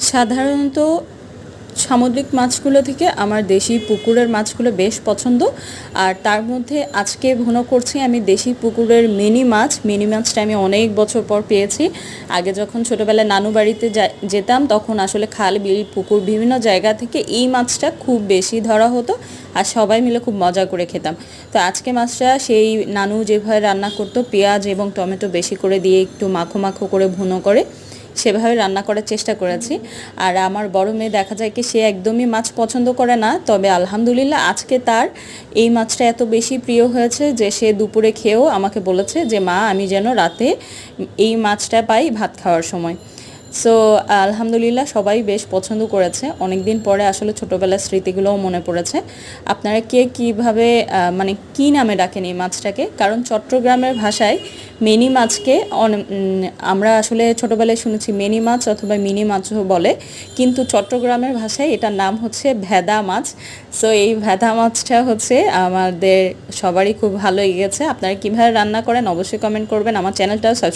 সাধারণত সামুদ্রিক মাছগুলো থেকে আমার দেশি পুকুরের মাছগুলো বেশ পছন্দ। আর তার মধ্যে আজকে ভুনো করছি আমি দেশি পুকুরের মিনি মাছ। মিনি মাছটা আমি অনেক বছর পর পেয়েছি। আগে যখন ছোটোবেলায় নানু বাড়িতে যেতাম, তখন আসলে খাল, বিল, পুকুর বিভিন্ন জায়গা থেকে এই মাছটা খুব বেশি ধরা হতো আর সবাই মিলে খুব মজা করে খেতাম। তো আজকে মাছটা সেই নানু যেভাবে রান্না করতো, পেঁয়াজ এবং টমেটো বেশি করে দিয়ে একটু মাখো মাখো করে ভুনো করে সেভাবে রান্না করার চেষ্টা করেছি। আর আমার বড় মেয়ে দেখা যায় কি, সে একদমই মাছ পছন্দ করে না। তবে আলহামদুলিল্লাহ আজকে তার এই মাছটা এত বেশি প্রিয় হয়েছে যে সে দুপুরে খেয়েও আমাকে বলেছে যে, মা, আমি যেন রাতে এই মাছটা পাই ভাত খাওয়ার সময়। সো আলহামদুলিল্লাহ সবাই বেশ পছন্দ করেছে। অনেক দিন পরে আসলে ছোটোবেলার স্মৃতিগুলোও মনে পড়েছে। আপনারা কে কীভাবে মানে কী নামে ডাকেন এই মাছটাকে? কারণ চট্টগ্রামের ভাষায় মিনি মাছকে আমরা আসলে ছোটোবেলায় শুনেছি মিনি মাছ অথবা মিনি মাছও বলে। কিন্তু চট্টগ্রামের ভাষায় এটার নাম হচ্ছে ভেদা মাছ। সো এই ভেদা মাছটা হচ্ছে আমাদের সবারই খুব ভালো লেগেছে। আপনারা কীভাবে রান্না করেন অবশ্যই কমেন্ট করবেন। আমার সাবস্ক্রাইব